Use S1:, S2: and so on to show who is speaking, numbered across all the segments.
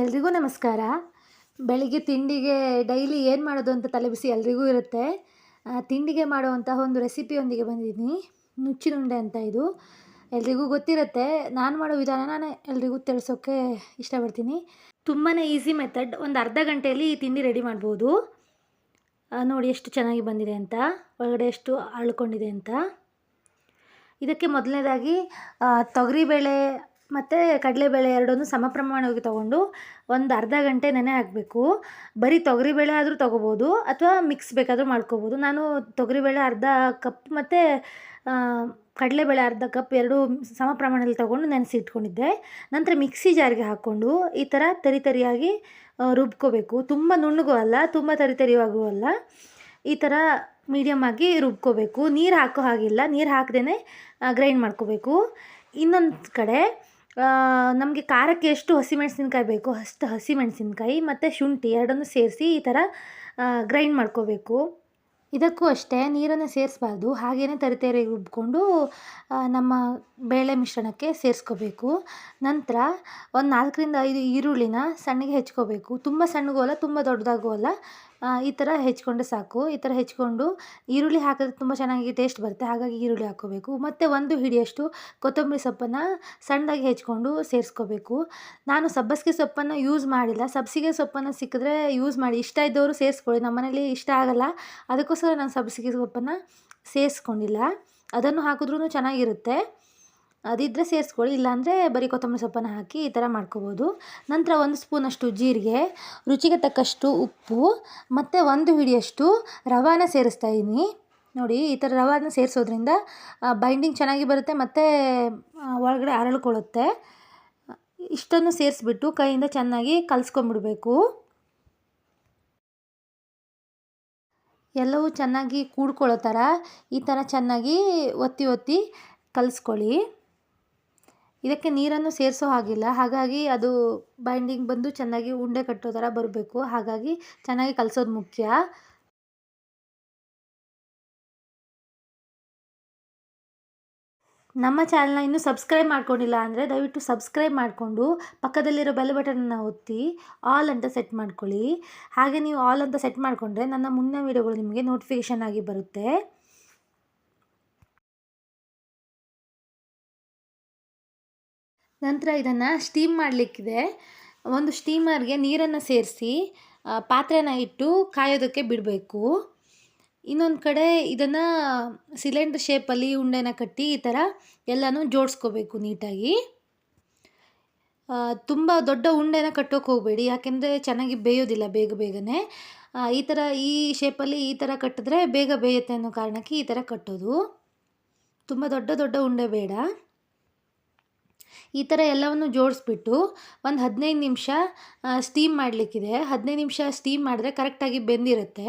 S1: ಎಲ್ರಿಗೂ ನಮಸ್ಕಾರ. ಬೆಳಿಗ್ಗೆ ತಿಂಡಿಗೆ ಡೈಲಿ ಏನು ಮಾಡೋದು ಅಂತ ತಲೆಬಿಸಿ ಎಲ್ರಿಗೂ ಇರುತ್ತೆ. ತಿಂಡಿಗೆ ಮಾಡುವಂತಹ ಒಂದು ರೆಸಿಪಿಯೊಂದಿಗೆ ಬಂದಿದ್ದೀನಿ. ನುಚ್ಚಿನುಂಡೆ ಅಂತ ಇದು. ಎಲ್ರಿಗೂ ಗೊತ್ತಿರುತ್ತೆ, ನಾನು ಮಾಡೋ ವಿಧಾನ ನಾನು ಎಲ್ರಿಗೂ ತಿಳಿಸೋಕ್ಕೆ ಇಷ್ಟಪಡ್ತೀನಿ. ತುಂಬಾ ಈಸಿ ಮೆಥಡ್ ಒಂದು ಅರ್ಧ ಗಂಟೆಯಲ್ಲಿ ಈ ತಿಂಡಿ ರೆಡಿ ಮಾಡ್ಬೋದು. ನೋಡಿ ಎಷ್ಟು ಚೆನ್ನಾಗಿ ಬಂದಿದೆ ಅಂತ, ಒಳಗಡೆ ಎಷ್ಟು ಅಳ್ಕೊಂಡಿದೆ ಅಂತ. ಇದಕ್ಕೆ ಮೊದಲನೇದಾಗಿ ತೊಗರಿಬೇಳೆ ಮತ್ತು ಕಡಲೆಬೇಳೆ ಎರಡನ್ನೂ ಸಮ ಪ್ರಮಾಣವಾಗಿ ತೊಗೊಂಡು ಒಂದು ಅರ್ಧ ಗಂಟೆ ನೆನೆ ಹಾಕಬೇಕು. ಬರೀ ತೊಗರಿಬೇಳೆ ಆದರೂ ತೊಗೋಬೋದು ಅಥವಾ ಮಿಕ್ಸ್ ಬೇಕಾದರೂ ಮಾಡ್ಕೋಬೋದು. ನಾನು ತೊಗರಿಬೇಳೆ ಅರ್ಧ ಕಪ್ ಮತ್ತು ಕಡಲೆಬೇಳೆ ಅರ್ಧ ಕಪ್ ಎರಡು ಸಮ ಪ್ರಮಾಣದಲ್ಲಿ ತೊಗೊಂಡು ನೆನೆಸಿ ಇಟ್ಕೊಂಡಿದ್ದೆ. ನಂತರ ಮಿಕ್ಸಿ ಜಾರಿಗೆ ಹಾಕ್ಕೊಂಡು ಈ ಥರ ತರಿ ತರಿಯಾಗಿ ರುಬ್ಕೋಬೇಕು. ತುಂಬ ನುಣ್ಣಗೂ ಅಲ್ಲ, ತುಂಬ ತರಿ ತರಿಯಾಗೂ ಅಲ್ಲ. ಈ ಥರ ಮೀಡಿಯಮ್ ಆಗಿ ರುಬ್ಕೋಬೇಕು. ನೀರು ಹಾಕೋ ಹಾಗಿಲ್ಲ. ನೀರು ಹಾಕ್ದೇ ಗ್ರೈಂಡ್ ಮಾಡ್ಕೋಬೇಕು. ಇನ್ನೊಂದು ಕಡೆ ನಮಗೆ ಖಾರಕ್ಕೆ ಎಷ್ಟು ಹಸಿಮೆಣಸಿನ್ಕಾಯಿ ಬೇಕು? ಅಷ್ಟು ಹಸಿಮೆಣಸಿನ್ಕಾಯಿ ಮತ್ತು ಶುಂಠಿ ಎರಡನ್ನೂ ಸೇರಿಸಿ ಈ ಥರ ಗ್ರೈಂಡ್ ಮಾಡ್ಕೋಬೇಕು. ಇದಕ್ಕೂ ಅಷ್ಟೇ, ನೀರನ್ನು ಸೇರಿಸ್ಬಾರ್ದು. ಹಾಗೆಯೇ ತರಿತೇರಿ ರುಬ್ಕೊಂಡು ನಮ್ಮ ಬೇಳೆ ಮಿಶ್ರಣಕ್ಕೆ ಸೇರಿಸ್ಕೋಬೇಕು. ನಂತರ ಒಂದು ನಾಲ್ಕರಿಂದ ಐದು ಈರುಳ್ಳಿನ ಸಣ್ಣಗೆ ಹೆಚ್ಕೋಬೇಕು. ತುಂಬ ಸಣ್ಣಗೂ ಅಲ್ಲ, ತುಂಬ ದೊಡ್ಡದಾಗೂ ಅಲ್ಲ. ಈ ಥರ ಹೆಚ್ಕೊಂಡ್ರೆ ಸಾಕು. ಈ ಥರ ಹೆಚ್ಕೊಂಡು ಈರುಳ್ಳಿ ಹಾಕಿದ್ರೆ ತುಂಬ ಚೆನ್ನಾಗಿ ಟೇಸ್ಟ್ ಬರುತ್ತೆ. ಹಾಗಾಗಿ ಈರುಳ್ಳಿ ಹಾಕ್ಕೋಬೇಕು. ಮತ್ತು ಒಂದು ಹಿಡಿಯಷ್ಟು ಕೊತ್ತಂಬರಿ ಸೊಪ್ಪನ್ನು ಸಣ್ಣದಾಗಿ ಹೆಚ್ಕೊಂಡು ಸೇರಿಸ್ಕೋಬೇಕು. ನಾನು ಸಬ್ಬಸಿಗೆ ಸೊಪ್ಪನ್ನು ಯೂಸ್ ಮಾಡಿಲ್ಲ. ಸಬ್ಬಸಿಗೆ ಸೊಪ್ಪನ್ನು ಸಿಕ್ಕಿದ್ರೆ ಯೂಸ್ ಮಾಡಿ. ಇಷ್ಟ ಇದ್ದವರು ಸೇರಿಸ್ಕೊಳ್ಳಿ. ನಮ್ಮನೇಲಿ ಇಷ್ಟ ಆಗಲ್ಲ. ಅದಕ್ಕೋಸ್ಕರ ನಾನು ಸಬ್ಬಸಿಗೆ ಸೊಪ್ಪನ್ನು ಸೇರಿಸ್ಕೊಂಡಿಲ್ಲ. ಅದನ್ನು ಹಾಕಿದ್ರೂ ಚೆನ್ನಾಗಿರುತ್ತೆ. ಅದಿದ್ದರೆ ಸೇರಿಸ್ಕೊಳ್ಳಿ, ಇಲ್ಲಾಂದರೆ ಬರೀ ಕೊತ್ತಂಬರಿ ಸೊಪ್ಪನ್ನು ಹಾಕಿ ಈ ಥರ ಮಾಡ್ಕೋಬೋದು. ನಂತರ ಒಂದು ಸ್ಪೂನಷ್ಟು ಜೀರಿಗೆ, ರುಚಿಗೆ ತಕ್ಕಷ್ಟು ಉಪ್ಪು, ಮತ್ತು ಒಂದು ಹಿಡಿಯಷ್ಟು ರವಾನ ಸೇರಿಸ್ತಾ ಇದ್ದೀನಿ ನೋಡಿ, ಈ ಥರ ರವಾನ ಸೇರಿಸೋದ್ರಿಂದ ಬೈಂಡಿಂಗ್ ಚೆನ್ನಾಗಿ ಬರುತ್ತೆ ಮತ್ತು ಒಳಗಡೆ ಅರಳ್ಕೊಳ್ಳುತ್ತೆ. ಇಷ್ಟನ್ನು ಸೇರಿಸ್ಬಿಟ್ಟು ಕೈಯಿಂದ ಚೆನ್ನಾಗಿ ಕಲಿಸ್ಕೊಂಬಿಡ್ಬೇಕು. ಎಲ್ಲವೂ ಚೆನ್ನಾಗಿ ಕೂಡ್ಕೊಳ್ಳೋ ಥರ ಈ ಥರ ಚೆನ್ನಾಗಿ ಒತ್ತಿ ಒತ್ತಿ ಕಲಿಸ್ಕೊಳ್ಳಿ. ಇದಕ್ಕೆ ನೀರನ್ನು ಸೇರಿಸೋ ಹಾಗಿಲ್ಲ. ಹಾಗಾಗಿ ಅದು ಬೈಂಡಿಂಗ್ ಬಂದು ಚೆನ್ನಾಗಿ ಉಂಡೆ ಕಟ್ಟೋ ಥರ ಬರಬೇಕು. ಹಾಗಾಗಿ ಚೆನ್ನಾಗಿ ಕಲಿಸೋದು ಮುಖ್ಯ. ನಮ್ಮ ಚಾನಲ್ನ ಇನ್ನೂ ಸಬ್ಸ್ಕ್ರೈಬ್ ಮಾಡ್ಕೊಂಡಿಲ್ಲ ಅಂದರೆ ದಯವಿಟ್ಟು ಸಬ್ಸ್ಕ್ರೈಬ್ ಮಾಡಿಕೊಂಡು ಪಕ್ಕದಲ್ಲಿರೋ ಬೆಲ್ ಬಟನನ್ನು ಒತ್ತಿ ಆಲ್ ಅಂತ ಸೆಟ್ ಮಾಡ್ಕೊಳ್ಳಿ. ಹಾಗೆ ನೀವು ಆಲ್ ಅಂತ ಸೆಟ್ ಮಾಡಿಕೊಂಡ್ರೆ ನನ್ನ ಮುಂದಿನ ವೀಡಿಯೋಗಳು ನಿಮಗೆ ನೋಟಿಫಿಕೇಷನ್ ಆಗಿ ಬರುತ್ತೆ. ನಂತರ ಇದನ್ನು ಸ್ಟೀಮ್ ಮಾಡಲಿಕ್ಕಿದೆ. ಒಂದು ಸ್ಟೀಮರ್ಗೆ ನೀರನ್ನು ಸೇರಿಸಿ ಪಾತ್ರೆನ ಇಟ್ಟು ಕಾಯೋದಕ್ಕೆ ಬಿಡಬೇಕು. ಇನ್ನೊಂದು ಕಡೆ ಇದನ್ನು ಸಿಲಿಂಡ್ರ್ ಶೇಪಲ್ಲಿ ಉಂಡೆನ ಕಟ್ಟಿ ಈ ಥರ ಎಲ್ಲನೂ ಜೋಡಿಸ್ಕೋಬೇಕು ನೀಟಾಗಿ. ತುಂಬ ದೊಡ್ಡ ಉಂಡೆನ ಕಟ್ಟೋಕೆ ಹೋಗಬೇಡಿ, ಯಾಕೆಂದರೆ ಚೆನ್ನಾಗಿ ಬೇಯೋದಿಲ್ಲ ಬೇಗ ಬೇಗನೆ. ಈ ಥರ ಈ ಶೇಪಲ್ಲಿ ಈ ಥರ ಕಟ್ಟಿದ್ರೆ ಬೇಗ ಬೇಯುತ್ತೆ ಅನ್ನೋ ಕಾರಣಕ್ಕೆ ಈ ಥರ ಕಟ್ಟೋದು. ತುಂಬ ದೊಡ್ಡ ದೊಡ್ಡ ಉಂಡೆ ಬೇಡ. ಈ ಥರ ಎಲ್ಲವನ್ನು ಜೋಡಿಸ್ಬಿಟ್ಟು ಒಂದು ಹದಿನೈದು ನಿಮಿಷ ಸ್ಟೀಮ್ ಮಾಡಲಿಕ್ಕಿದೆ. ಹದಿನೈದು ನಿಮಿಷ ಸ್ಟೀಮ್ ಮಾಡಿದ್ರೆ ಕರೆಕ್ಟಾಗಿ ಬೆಂದಿರುತ್ತೆ.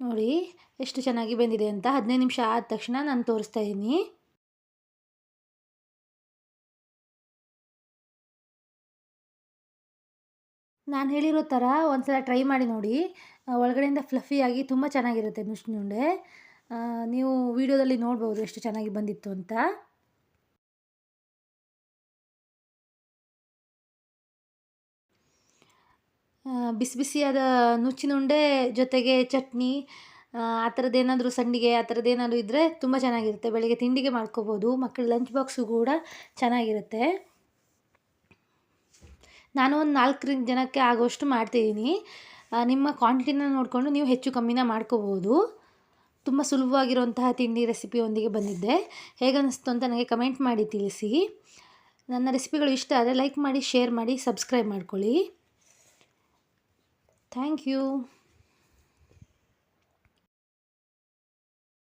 S1: ನೋಡಿ, ಎಷ್ಟು ಚೆನ್ನಾಗಿ ಬೆಂದಿದೆ ಅಂತ. ಹದಿನೈದು ನಿಮಿಷ ಆದ ತಕ್ಷಣ ನಾನು ತೋರಿಸ್ತಾ ಇದ್ದೀನಿ. ನಾನು ಹೇಳಿರೋ ಥರ ಒಂದ್ಸಲ ಟ್ರೈ ಮಾಡಿ ನೋಡಿ. ಒಳಗಡೆಯಿಂದ ಫ್ಲಫಿಯಾಗಿ ತುಂಬ ಚೆನ್ನಾಗಿರುತ್ತೆ ನುಣ್ಣುಂಡೆ. ನೀವು ವಿಡಿಯೋದಲ್ಲಿ ನೋಡ್ಬೋದು ಎಷ್ಟು ಚೆನ್ನಾಗಿ ಬಂದಿತ್ತು ಅಂತ. ಬಿಸಿ ಬಿಸಿಯಾದ ನುಚ್ಚಿನುಂಡೆ ಜೊತೆಗೆ ಚಟ್ನಿ, ಆ ಥರದ್ದೇನಾದರೂ ಸಂಡಿಗೆ, ಆ ಥರದ್ದೇನಾದರೂ ಇದ್ದರೆ ತುಂಬ ಚೆನ್ನಾಗಿರುತ್ತೆ. ಬೆಳಗ್ಗೆ ತಿಂಡಿಗೆ ಮಾಡ್ಕೋಬೋದು ಮಕ್ಕಳ ಲಂಚ್ ಬಾಕ್ಸು ಕೂಡ ಚೆನ್ನಾಗಿರುತ್ತೆ. ನಾನು ಒಂದು ನಾಲ್ಕರಿಂದ ಜನಕ್ಕೆ ಆಗೋಷ್ಟು ಮಾಡ್ತಿದ್ದೀನಿ ನಿಮ್ಮ ಕ್ವಾಂಟಿಟಿನ ನೋಡಿಕೊಂಡು ನೀವು ಹೆಚ್ಚು ಕಮ್ಮಿನ ಮಾಡ್ಕೋಬೋದು. ತುಂಬ ಸುಲಭವಾಗಿರುವಂತಹ ತಿಂಡಿ ರೆಸಿಪಿಯೊಂದಿಗೆ ಬಂದಿದ್ದೆ. ಹೇಗನ್ನಿಸ್ತು ಅಂತ ನನಗೆ ಕಮೆಂಟ್ ಮಾಡಿ ತಿಳಿಸಿ. ನನ್ನ ರೆಸಿಪಿಗಳು ಇಷ್ಟ ಆದರೆ ಲೈಕ್ ಮಾಡಿ ಶೇರ್ ಮಾಡಿ ಸಬ್ಸ್ಕ್ರೈಬ್ ಮಾಡ್ಕೊಳ್ಳಿ. Thank you.